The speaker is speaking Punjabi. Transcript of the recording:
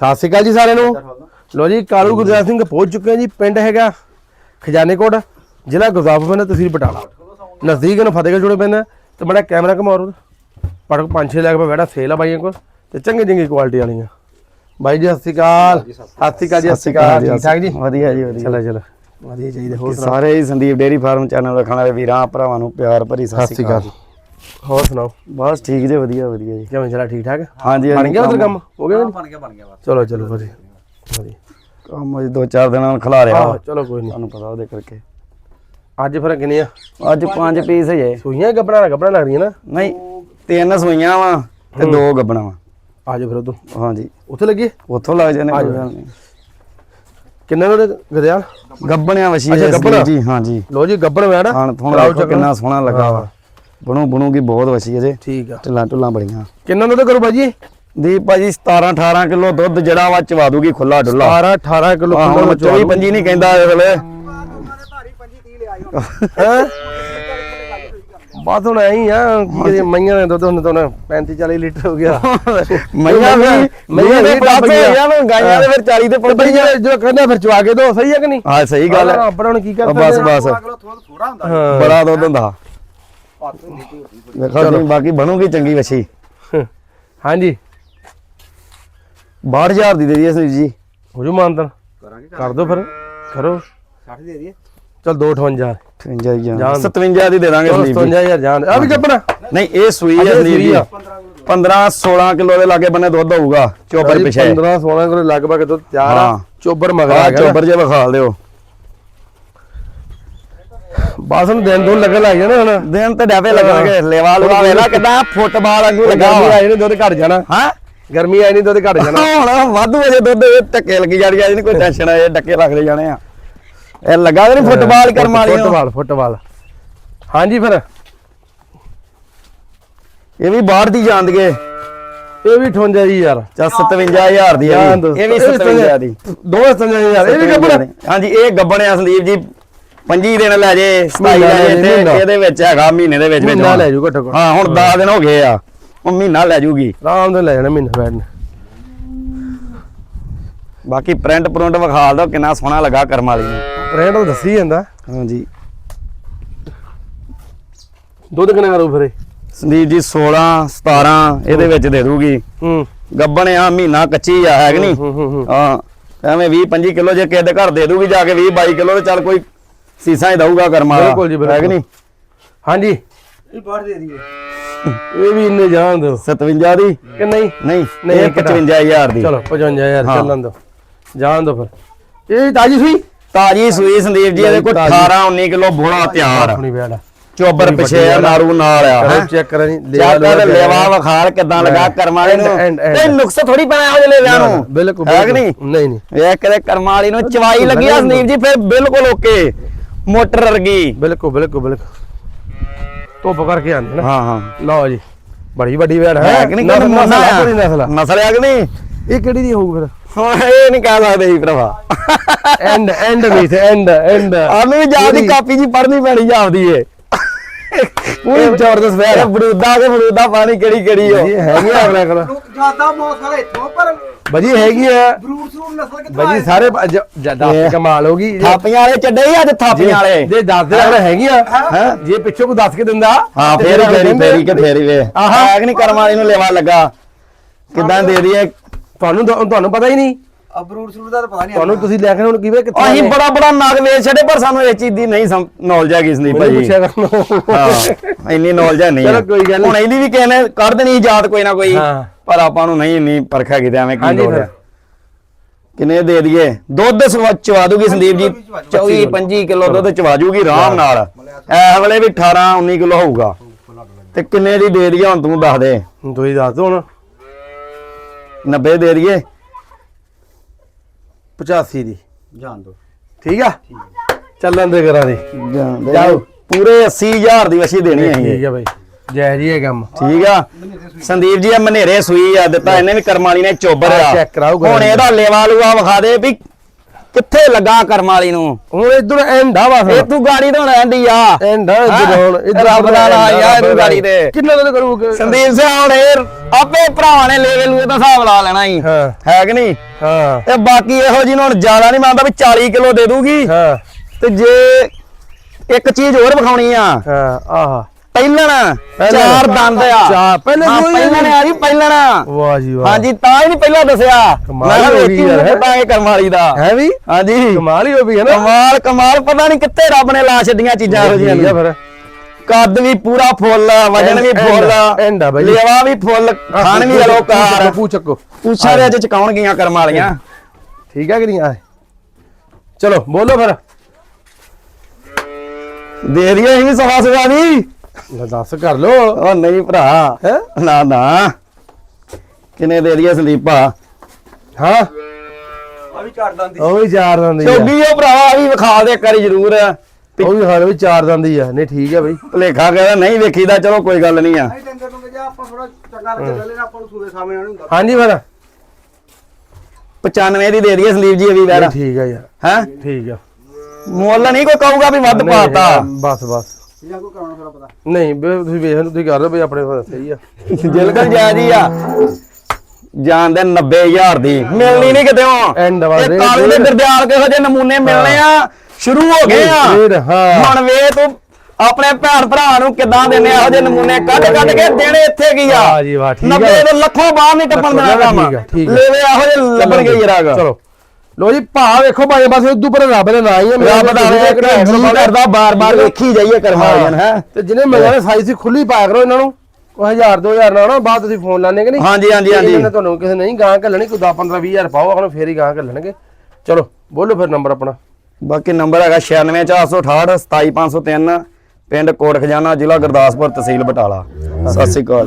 ਸਤਿ ਸ਼੍ਰੀ ਅਕਾਲ ਜੀ ਸਾਰਿਆਂ ਨੂੰ। ਲੋ ਜੀ। ਕਾਲੂ ਗੁਰਦਾਸ ਸਿੰਘ ਪਹੁੰਚ ਚੁੱਕੇ ਹਾਂ ਜੀ ਪਿੰਡ ਹੈਗਾ ਖਜ਼ਾਨੇਕੋਟ ਜ਼ਿਲ੍ਹਾ ਗੁਰਦਾਸਪੁਰ ਪੈਂਦਾ ਤਹਿਸੀਲ ਬਟਾਲਾ। ਨਜ਼ਦੀਕ ਨੂੰ ਫਤਿਹਗੜ੍ਹ ਜੁੜੇ ਪੈਂਦਾ ਤੇ ਬੜਾ ਕੈਮਰਾ ਘਮਾਰੋ ਪੜਕ ਪੰਜ ਛੇ ਲੱਖ ਰੁਪਏ ਬੈਠਾ ਸੇਲ ਆ ਬਾਈਆਂ ਕੋਲ ਤੇ ਚੰਗੀ ਚੰਗੀ ਕੁਆਲਿਟੀ ਵਾਲੀਆਂ। ਬਾਈ ਜੀ ਸਤਿ ਸ਼੍ਰੀ ਅਕਾਲ। ਸਤਿ ਸ਼੍ਰੀ ਅਕਾਲ ਜੀ ਸਤਿ ਸ਼੍ਰੀ ਅਕਾਲ। ਠੀਕ ਠਾਕ ਜੀ। ਵਧੀਆ ਜੀ ਵਧੀਆ। ਚਲੋ ਚਲੋ। ਵਧੀਆ ਚਾਹੀਦਾ ਹੋਰ ਸਾਰੇ ਹੀ ਸੰਦੀਪ ਡੇਰੀ ਫਾਰਮ ਚੈਨਲ ਵੇਖਣ ਵਾਲੇ ਵੀਰਾਂ ਭਰਾਵਾਂ ਨੂੰ ਪਿਆਰ ਭਰੀ ਸਤਿ ਸ਼੍ਰੀ ਅਕਾਲ ਹੋਰ ਸੁਣਾਓ? ਬਸ ਠੀਕ ਜੇ ਵਧੀਆ ਵਧੀਆ ਜੀ। ਕਿਵੇਂ ਚੱਲਾ ਠੀਕ ਠਾਕ? ਹਾਂਜੀ ਬਣ ਗਿਆ ਉਧਰ ਕੰਮ? ਹੋ ਗਿਆ ਬਣ ਗਿਆ ਬਣ ਗਿਆ ਬਸ। ਚਲੋ ਚਲੋ ਵਧੀਆ। ਵਧੀਆ। ਕੰਮ ਅਜ ਦੋ ਚਾਰ ਦਿਨਾਂ ਨਾਲ ਖਲਾ ਰਿਹਾ। ਚਲੋ ਕੋਈ ਨਹੀਂ ਤੁਹਾਨੂੰ ਪਤਾ ਉਹਦੇ ਕਰਕੇ। ਅੱਜ ਫਿਰ ਕਿੰਨੇ ਆ? ਅੱਜ ਪੰਜ ਪੀਸ ਹੈ ਸੂਈਆਂ ਗੱਬਣਾ ਨਾ ਗੱਬਣਾ ਲੱਗ ਰਹੀਆਂ ਨਾ? ਨਹੀਂ ਤਿੰਨ ਸੂਈਆਂ ਵਾ ਤੇ ਦੋ ਗੱਬਣਾ ਵਾ। ਆਜੋ ਫਿਰ ਉਦੋਂ। ਹਾਂਜੀ। ਉੱਥੇ ਲੱਗੀ? ਉੱਥੋਂ ਲੱਗ ਜਾਣੇ ਕਿੰਨੇ ਨੂੰ ਗਦਿਆ? ਗੱਬਣਿਆ ਵਸ਼ੀ? ਜੀ ਹਾਂਜੀ। ਲੋ ਜੀ ਗੱਬਣ ਹੋਇਆ ਨਾ ਚੱਕਰ। ਕਿੰਨਾ ਸੋਹਣਾ ਲੱਗਾ ਵਾ। ਬਣੂ ਬਣੂਗੀ ਬਹੁਤ ਵਸ਼ੀ ਜੀ ਠੀਕ ਆ। ਢਿੱਲਾਂ ਢੁੱਲਾਂ ਬੜੀਆਂ। ਕਿੰਨਾ ਨੂੰ ਤੇ ਕਰੋ ਬਾਜੀ ਦੀਪ ਭਾਜੀ 17 18 ਕਿਲੋ ਦੁੱਧ ਜਿਹੜਾ ਵਾ ਚਵਾ ਦੂਗੀ ਖੁੱਲਾ ਡੁੱਲਾ 12 18 ਕਿਲੋ ਹੁਣ 24 25 ਨਹੀਂ ਕਹਿੰਦਾ ਇਹ ਵੇਲੇ ਹੈ? ਬਾਤ ਹੁਣ ਐਂ ਹੀ ਆ ਕਿ ਮਈਆਂ ਨੇ ਦੁੱਧ ਹੁਣ ਤਾਂ 35 40 ਲੀਟਰ ਹੋ ਗਿਆ। ਮਈਆਂ ਵੀ ਮਈਆਂ ਦੇ 10 ਹੋਈਆਂ ਨੇ ਗਾਈਆਂ ਦੇ ਫਿਰ 40 ਤੇ ਤੇ ਬਈ ਜੋ ਕਹਿੰਦਾ ਫਿਰ ਚਵਾ ਕੇ ਦੋ ਸਹੀ ਹੈ ਕਿ ਨਹੀਂ? ਹਾਂ ਸਹੀ ਗੱਲ ਹੈ। ਆਪਣਾ ਹੁਣ ਕੀ ਕਰਦੇ ਬਸ ਬਸ। ਅਗਲਾ ਥੋੜਾ ਥੋੜਾ ਹੁੰਦਾ। ਹਾਂ। ਬੜਾ ਦੁੱਧ ਹੁੰਦਾ। ਪੱਤ ਹੁੰਦੀ ਵੇਖੋ ਜੀ ਬਾਕੀ ਬਣੂਗੀ ਚੰਗੀ ਵਛੀ ਹਾਂਜੀ। 62000 ਦੀ ਦੇ ਦਈਏ ਸੁਨੀਲ ਜੀ। ਹੋ ਜੂ ਮਾਨਤਨ। ਕਰਾਂਗੇ ਕਰ ਦੋ ਫਿਰ। ਕਰੋ। 60 ਦੇ ਦਈਏ। ਚਲ 258 57 ਜਾਣ। 57 ਦੀ ਦੇ ਦਾਂਗੇ ਚਲੋ ਸੰਦੀਪ ਜੀ। 57000 ਜਾਣ। ਆ ਵੀ ਕੱਪਣਾ ਨਹੀਂ ਇਹ ਸੂਈ ਹੈ ਅਜੇ ਸੰਦੀਪ ਸੂਈ ਜੀ ਆ। 15 16 ਕਿਲੋ ਦੇ ਲਾਗੇ ਬੰਨੇ ਦੁੱਧ ਹੋਊਗਾ ਚੋਬਰ ਪਿਛੇ। 15 16 ਕਿਲੋ ਲਗਭਗ ਦੁੱਧ ਤਿਆਰ ਆ। ਹਾਂ। ਚੋਬਰ ਮਗਰ ਆ ਆ ਗਿਆ ਨਾ। ਚੋਬਰ ਜੇ ਵਿਖਾਲ ਦਿਓ। ਬਸ ਨੂੰ ਦਿਨ ਦੋ ਲੱਗਣ ਲੱਗ ਜਾਣਾ ਹੁਣ। ਦਿਨ ਤੇ ਡੈਵੇ ਲੱਗਣਗੇ। ਲੇਵਾ ਲੂਆ ਵੇਲਾ ਕਿਦਾਂ? ਫੁੱਟਬਾਲ ਵਾਂਗੂ ਲੱਗਾ ਗਰਮੀ ਆਈ ਨਹੀਂ ਦੁੱਧ ਘਟ ਜਾਣਾ। ਹਾਂ? ਗਰਮੀ ਆਈ ਨਹੀਂ ਦੁੱਧ ਘਟ ਜਾਣਾ। ਹੁਣ ਵਾਧੂ ਅਜੇ ਦੁੱਧ ਦੇ ਟੱਕੇ ਲੱਗੀ ਜਾਣੀ ਆ ਨਹੀਂ ਕੋਈ ਟੈਨਸ਼ਨ ਆ ਇਹ ਟੱਕੇ ਲੱਗਦੇ ਜਾਣੇ ਆ। ਇਹ ਲੱਗਾ ਨਹੀਂ ਫੁੱਟਬਾਲ ਕਰਮ ਵਾਲੀ। Football football. ਹਾਂਜੀ ਫਿਰ। ਇਹ ਵੀ ਬਾਹਰ ਦੀ ਜਾਂਦਗੇ ਇਹ ਵੀ 58 ਜੀ ਯਾਰ। ਚਾ 57000 ਦੀ ਆ ਇਹ। ਵੀ। ਇਹ ਵੀ 57000 ਦੀ। ਦੋ 57000 ਇਹ ਵੀ ਕੱਪੜਾ ਹਾਂਜੀ ਇਹ ਗੱਬਣ ਆ ਸੰਦੀਪ ਜੀ 25 ਦਿਨ ਲੈ ਜੇ 27 ਲੈ ਜੇ ਤੇ। ਇਹਦੇ ਵਿੱਚ ਹੈਗਾ ਮਹੀਨੇ ਦੇ ਵਿੱਚ ਵਿੱਚ ਮਹੀਨਾ ਲੈ ਜੂ ਘੱਟੋ ਘੱਟ। ਹਾਂ ਹੁਣ 10 ਦਿਨ ਹੋ ਗਏ ਆ ਉਹ ਮਹੀਨਾ ਲੈ ਜੂਗੀ। ਆਰਾਮ ਨਾਲ ਲੈ ਜਾਣਾ ਮਹੀਨਾ ਬੈਠਣ ਬਾਕੀ ਪ੍ਰਿੰਟ ਪ੍ਰਿੰਟ ਵਿਖਾਲ ਦੋ ਕਿੰਨਾ ਸੋਹਣਾ ਲੱਗਾ ਕਰਮ ਵਾਲੀ ਨੂੰ। ਰੇਟ ਤਾਂ ਦੱਸੀ ਜਾਂਦਾ। ਹਾਂਜੀ। ਦੁੱਧ ਕਿੰਨਾ ਕਰੂ ਫਿਰ? ਸੰਦੀਪ ਜੀ 16 17 ਇਹਦੇ ਵਿੱਚ ਦੇ ਦੂਗੀ। ਹੂੰ। ਗੱਬਣ ਆ ਮਹੀਨਾ ਕੱਚੀ ਆ ਹੈ ਕਿ ਨਹੀਂ? ਹੂੰ ਐਵੇਂ 20 25 ਕਿਲੋ ਜੇ ਕਿਸੇ ਦੇ ਘਰ ਦੇ ਦੂਗੀ ਜਾ ਕੇ 20 22 ਕਿਲੋ ਤੇ ਚੱਲ ਕੋਈ ਸੀਸਾ ਹੀ ਦਊਗਾ ਕਰਮ ਬਿਲਕੁਲ ਜੀ, ਬਿਲਕੁਲ। ਹੈ ਕਿ ਨਹੀਂ? ਹਾਂਜੀ। ਇਹ ਬਾਹਰ ਦੇ ਦਈਏ। ਇਹ ਵੀ ਇੰਨੇ ਜਾਣ ਦਿਓ। 57 ਦੀ? ਕਿ ਨਹੀਂ? ਨਹੀਂ ਨਹੀਂ, ਇਹ 55000 ਦੀ। ਚਲੋ 55000 ਹਾਂ। ਚੱਲਣ ਦਿਓ। ਜਾਣ ਦਿਓ ਫਿਰ। ਇਹ ਤਾਜੀ ਸੂਈ? ਤਾਜੀ ਸੂਈ ਸੰਦੀਪ ਜੀ ਇਹਦੇ ਕੋਲ ਤਾਜ਼ੀ। 18 19 ਕਿਲੋ ਬੋਲਾ ਤਿਆਰ। ਆਪਣੀ ਬੈੜ ਚੋਬਰ ਪਿਛੇ ਆ। ਨਾਰੂ ਨਾਲ ਆ ਹੈਂ। ਚੈੱਕ ਕਰਾਂ ਜੀ ਚੱਲ ਤੇ ਲੇਵਾ ਵਿਖਾਲ ਕਿਦਾਂ ਲੱਗਾ ਕਰਮ ਵਾਲੇ ਨੂੰ? ਐਂਡ- ਐਂਡ- ਐਂਡ। ਤੇ ਨੁਕਸ ਥੋੜੀ ਪੈਣਾ ਉਹਦੇ ਲੇਵਿਆਂ ਨੂੰ ਬਿਲਕੁਲ ਹੈ ਕਿ ਨਹੀਂ? ਨਹੀਂ ਨਹੀਂ। ਇਹ ਕਦੇ ਕਰਮ ਵਾਲੀ ਨੂੰ ਚਵਾਈ ਲੱਗੀ ਆ ਸੰਦੀਪ ਜੀ ਫਿਰ ਬਿਲਕੁਲ ਓਕੇ। ਮੋਟਰ ਵਰਗੀ। ਬਿਲਕੁਲ ਬਿਲਕੁਲ ਬਿਲਕੁਲ। ਧੁੱਪ ਕਰਕੇ ਆਂਦੇ ਨਾ। ਹਾਂ ਹਾਂ। ਲਓ ਜੀ ਬੜੀ ਵੱਡੀ ਵੇੜ ਹੈ। ਕਿ ਨਹੀਂ ਨਸਲ ਨਸਲ ਆ, ਕਿ ਨਹੀਂ? ਇਹ ਕਿਹੜੀ ਦੀ ਹੋਊ ਫਿਰ? ਇਹ ਨਹੀਂ ਕਹਿ ਸਕਦੇ ਜੀ ਭਰਾਵਾ। ਐਂਡ ਐਂਡ ਮੀਥ ਐਂਡ ਐਂਡ ਆਨੂੰ ਵੀ ਜਾਬ ਦੀ ਕਾਪੀ ਜੀ ਪੜ੍ਹਨੀ ਪੈਣੀ ਜਾਪਦੀ ਏ ਪੂਰੀ ਜ਼ਬਰਦਸਤ ਇਹ ਬਰੂਦਾ ਕੇ ਬਰੂਦਾ ਪਾਣੀ ਕਿਹੜੀ ਕਿਹੜੀ ਹੋ ਇਹ ਹੈਗੀ ਆ ਆਪਣੇ ਕੋਲ। ਜ਼ਿਆਦਾ ਮੌਤ ਵਾਲੇ ਇੱਥੋਂ ਪਰ ਬਜੀ ਹੈਗੀ ਆ। ਬਰੂਰ ਸਰੂਰ ਨਸਲ ਕਿੱਥੋਂ ਬਜੀ ਸਾਰੇ ਜਦਾ ਇਹ- ਕਮਾਲ ਹੋਗੀ ਜੇ- ਥਾਪੀਆਂ ਵਾਲੇ ਚੱਡੇ ਹੀ ਅੱਜ ਥਾਪੀਆਂ ਵਾਲੇ। ਜੇ ਦੱਸਦੇ ਆਪਣੇ ਹੈਗੀ ਆ ਹੈ। ਜੇ ਪਿੱਛੋਂ ਕੋ ਦੱਸ ਕੇ ਦਿੰਦਾ ਹਾਂ ਤੇ ਫੇਰ ਫਿਰ ਫੇਰੀ ਕੇ ਫੇਰੀ ਵੇ। ਆਹਾ। ਹੈ ਨਹੀਂ ਕਰਮ ਵਾਲੀ ਨੂੰ ਲੇਵਾ ਲੱਗਾ। ਕਿਦਾਂ ਦੇ ਦਈਏ? ਤੁਹਾਨੂੰ ਤੁਹਾਨੂੰ ਪਤਾ ਹੀ ਨਹੀਂ। ਆ ਬਰੂਰ ਸਰੂਰ ਦਾ ਤਾਂ ਪਤਾ ਨਹੀਂ ਤੁਹਾਨੂੰ ਤੁਸੀਂ ਲੈ ਕੇ ਹੁਣ ਕਿਵੇਂ ਕਿੱਥੇ ਅਸੀਂ ਬੜਾ ਬੜਾ ਨਾਗ ਵੇਚ ਛੱਡੇ ਪਰ ਸਾਨੂੰ ਇਸ ਚੀਜ਼ ਦੀ ਨਹੀਂ ਨੌਲੇਜ ਹੈਗੀ ਸੰਦੀਪ ਮੈਨੂੰ ਭਾਜੀ। ਪੁੱਛਿਆ ਕਰਨਾ। ਹਾਂ ਇੰਨੀ ਨੌਲੇਜ ਨਹੀਂ। ਚਲੋ ਕੋਈ ਗੱਲ। ਹੁਣ ਇਹਦੀ ਵੀ ਨੇ ਕਰ ਦੇਣੀ ਯਾਦ ਕੋਈ ਨਾ ਕੋਈ ਹਾਂ। ਪਰ ਆਪਾਂ ਨੂੰ ਨਹੀਂ ਇੰਨੀ ਪਰਖ ਹੈਗੀ ਤੇ ਐਵੇਂ ਕੀ ਲੋੜ ਕਿੰਨੇ ਦੇ ਦਈਏ? ਦੁੱਧ ਸਵਾ- ਚਵਾ ਦੂਗੀ ਸੰਦੀਪ ਜੀ। ਕਿਲੋ ਵੀ ਚਵਾ 24 25 ਕਿਲੋ ਦੁੱਧ ਚਵਾ ਜੂਗੀ ਆਰਾਮ ਨਾਲ। ਇਹ ਵੇਲੇ ਵੀ 18 19 ਕਿਲੋ ਹੋਊਗਾ। ਤੇ ਕਿੰਨੇ ਦੀ ਦੇ ਦਈਏ ਹੁਣ ਤੂੰ ਦੱਸ ਦੇ। ਤੁਸੀਂ ਦੱਸ ਦੋ ਹੁਣ। 90 ਦੇ ਦਈਏ। 85 ਦੀ। ਜਾਣ ਦੋ। ਠੀਕ ਆ? ਚੱਲਣ ਦੇ ਕਰਾਂ ਦੀ। ਜਾਓ ਜਾਓ। ਪੂਰੇ 80000 ਦੀ ਵਸ਼ੀ ਦੇਣੀ ਹੈ ਠੀਕ ਆ ਬਾਈ। ਜੈ ਜੀ ਇਹ ਕੰਮ। ਠੀਕ ਆ? ਸੰਦੀਪ ਜੀ ਇਹ ਮਨੇਰੇ ਸੂਈ ਆ ਦਿੱਤਾ ਇਹਨੇ ਵੀ ਕਰਮ ਵਾਲੀ ਨੇ ਚੋਬਰ ਆ। ਕਰਾਓ ਹੁਣ। ਇਹਦਾ ਲੇਵਾ ਲੂਆ ਵਿਖਾ ਦੇ ਵੀ ਕਿੱਥੇ ਲੱਗਾ ਕਰਮ ਵਾਲੀ ਨੂੰ? ਹੁਣ ਇਧਰ ਐਂਡ ਬਸ। ਇਹ ਤੂੰ ਗਾੜੀ ਤੋਂ ਲੈਂਦੀ ਆ। ਐਂਡ ਇਧਰ ਹੁਣ ਇਧਰ ਰੱਬ ਦਾ ਨਾਂ ਯਾਰ ਇਹਨੂੰ ਗਾੜੀ ਦੇ। ਕਿੰਨਾ ਦਾ ਕਰੂਗੇ ਸੰਦੀਪ ਸਿੰਘ ਹੁਣ ਇਹ ਆਪੇ ਭਰਾਵਾਂ ਨੇ ਲੈਵਲ ਨੂੰ ਇਹਦਾ ਹਿਸਾਬ ਲਾ ਲੈਣਾ ਹੀ। ਹਾਂ ਕਿ ਨਹੀਂ? ਹਾਂ। ਤੇ ਬਾਕੀ ਇਹੋ ਜਿਹੀ ਨੂੰ ਹੁਣ ਜ਼ਿਆਦਾ ਨਹੀਂ ਮੰਨਦਾ ਵੀ 40 ਕਿਲੋ ਦੇ ਦੂਗੀ। ਹਾਂ। ਤੇ ਜੇ ਇੱਕ ਚੀਜ਼ ਹੋਰ ਵਿਖਾਉਣੀ ਆ। ਹਾਂ ਆਹਾ। ਪਹਿਲਣ। ਚਾਰ ਦੰਦ ਆ। ਚਾਰ, ਪਹਿਲਣ ਹਾਂ, ਆ। ਪਹਿਲਣ। ਆ ਜੀ ਪਹਿਲਣ। ਵਾਹ ਜੀ ਵਾਹ। ਹਾਂਜੀ ਤਾਂ ਹੀ ਨਹੀਂ ਪਹਿਲਾਂ ਦੱਸਿਆ। ਕਮਾਲ ਮੈਂ ਹੋ ਗਈ ਵੇਖੀ ਯਾਰ, ਹੈਂ? ਪਤਾ ਇਹ ਕਰਮ ਵਾਲੀ ਦਾ। ਹੈ ਵੀ? ਹਾਂਜੀ। ਕਮਾਲ ਹੀ ਹੋ ਗਈ ਹੈ ਨਾ। ਕਮਾਲ ਕਮਾਲ। ਪਤਾ ਨਹੀਂ ਕਿੱਥੇ ਰੱਬ ਨੇ ਲਾ ਛੱਡੀਆਂ ਚੀਜ਼ਾਂ ਇਹੋ ਜਿਹੀਆਂ ਠੀਕ ਆ ਨੂੰ। ਫਿਰ। ਕੱਦ ਵੀ ਪੂਰਾ ਫੁੱਲ ਵਜਨ ਵੀ ਫੁੱਲ ਐਂਡ ਆ ਬਾਈ। ਲੇਵਾ ਵੀ ਫੁੱਲ ਖਾਣ ਵੀ ਅਲੋਕਾਰ ਪੂ ਚੱਕੋ ਪੁੱਛਾਂ ਦੇ ਅੱਜ ਚਕਾਉਣ ਗਈਆਂ ਕਰਮ ਵਾਲੀਆਂ। ਠੀਕ ਹੈ ਕਿ ਨਹੀਂ? ਆ ਚਲੋ ਬੋਲੋ ਫਿਰ। ਦੇ ਵੀ ਸਵਾ ਸਵਾ ਦੀ। ਲੈ ਦੱਸ ਕਰ ਲੋ ਉਹ ਨਹੀਂ ਭਰਾ। ਹੈ? ਨਾ ਨਾ। ਕਿੰਨੇ ਦੇ ਦਈਏ ਸੰਦੀਪਾ? ਹਾਂ। ਆ ਵੀ ਚਾਰ ਦੰਦ ਉਹ ਵੀ ਚਾਰ ਦੰਦੀ ਆ। ਚੋਗੀ ਉਹ ਭਰਾਵਾ ਵੀ ਵਿਖਾ ਦੇ ਕਰੀ ਜ਼ਰੂਰ। ਉਹ ਵੀ ਹਾਲ ਵੀ ਚਾਰ ਦੰਦੀ ਆ। ਨਹੀਂ ਠੀਕ ਹੈ ਬਈ। ਭਲੇਖਾ ਕਹਿੰਦਾ ਨਹੀਂ ਵੇਖੀਦਾ ਚਲੋ ਕੋਈ ਗੱਲ ਨਹੀਂ ਆ। ਨਹੀਂ ਡੰਗਰ ਨੂੰ ਜੇ ਆਪਾਂ ਥੋੜਾ ਚੰਗਾ ਲੱਗੇ ਲੈ ਲੈਣਾ ਆਪਾਂ ਨੂੰ ਸੂਏ ਸਾਹਮਣੇ ਨਹੀਂ ਹੁੰਦਾ। ਹਾਂਜੀ ਫਿਰ। 95 ਦੀ ਦੇ ਦਈਏ ਸੰਦੀਪ ਜੀ ਇਹ ਵੀ ਵੈਰ। ਨਹੀਂ, ਠੀਕ ਹੈ ਯਾਰ। ਹੈ? ਠੀਕ ਆ। ਮੁੱਲ ਨਹੀਂ ਕੋਈ ਕਹੂਗਾ ਵੀ ਵੱਧ ਨਹੀਂ, ਪਾਤਾ। ਬਸ ਬਸ। ਜਾਂ ਕੋਈ ਕਰਾਉਣਾ ਥੋੜਾ ਪਤਾ? ਨਹੀਂ ਬੇ ਤੁਸੀਂ ਵੇਖ ਲਓ ਤੁਸੀਂ ਕਰ ਲਓ ਬਈ ਆਪਣੇ ਕੋਲ ਸਹੀ ਆ। ਜਿਲਕਰ ਜਾਇਜ਼ ਆ। ਜਾਣ ਦੇ 90000 ਦੀ। ਮਿਲਣੀ ਨਹੀਂ ਕਿਤੇ End ਵਾ, ਇਹ ਰੇਟ- ਕਾਲੂ ਦੇ ਰੇਟ। ਦਰਦਿਆਲ ਕਿਹੋ ਜਿਹੇ ਨਮੂਨੇ ਮਿਲਣੇ ਆ? ਸ਼ੁਰੂ ਹੋ ਗਏ ਆ। ਫੇਰ ਹਾਂ। ਹੁਣ ਵੇ ਤੂੰ ਆਪਣੇ ਭੈਣ ਭਰਾ ਨੂੰ ਕਿਦਾਂ ਦਿੰਨੇ ਇਹੋ ਜਿਹੇ ਨਮੂਨੇ ਕੱਢ ਕੱਢ ਕੇ ਦੇਣੇ ਇੱਥੇ ਕੀ ਆ? ਵਾਹ ਜੀ ਵਾਹ, ਠੀਕ ਆ। 90 ਤੋਂ ਲੱਖੋਂ ਬਾਹਰ ਨਹੀਂ ਟੱਪਣ ਦੇਣਾ ਕੰਮ। ਲੈਵੇ ਇਹੋ ਜਿਹੇ ਲੱਭਣਗੇ ਜਰਾਗ ਚਲੋ। ਲੋ ਜੀ ਭਾ ਵੇਖੋ ਭਾਈ ਬਸ ਇਦੋਂ ਪਰ ਰੱਬ ਦੇ ਨਾਂ ਹੀ ਰੱਬ ਦਾ ਜੀ ਕਰਦਾ ਬਾਰ-ਬਾਰ ਵੇਖੀ ਜਾਈਏ ਕਰਮਾ ਹੈ? ਤੇ ਜਿਹਨੇ ਮੰਗਾਣੇ ਸਾਈਜ਼ ਸੀ ਖੁੱਲੀ ਪਾਇਆ ਕਰੋ ਇਹਨਾਂ ਨੂੰ। ਕੋਈ 1000 2000 ਨਾਲ ਨਾ ਬਾਅਦ ਤੁਸੀਂ ਫੋਨ ਲਾਣੇ ਕਿ ਨਹੀਂ? ਹਾਂਜੀ ਹਾਂਜੀ ਇਹਨਾਂ ਹਾਂਜੀ। ਨੇ ਤੁਹਾਨੂੰ ਕਿਸੇ ਨਹੀਂ ਗਾਂ ਘੱਲਣੀ ਕੋਈ 10 15 20000 ਪਾਓ ਆਖਣ ਫੇਰ ਹੀ ਗਾਂ ਘੱਲਣਗੇ। ਚਲੋ ਬੋਲੋ ਫਿਰ ਨੰਬਰ ਆਪਣਾ। ਬਾਕੀ ਨੰਬਰ ਹੈਗਾ 96468 27503 ਪਿੰਡ ਕੋਟ ਖਜ਼ਾਨਾ ਜ਼ਿਲ੍ਹਾ ਗੁਰਦਾਸਪੁਰ ਤਹਿਸੀਲ ਬਟਾਲਾ। ਸਤਿ ਸ਼੍ਰੀ ਅਕਾਲ।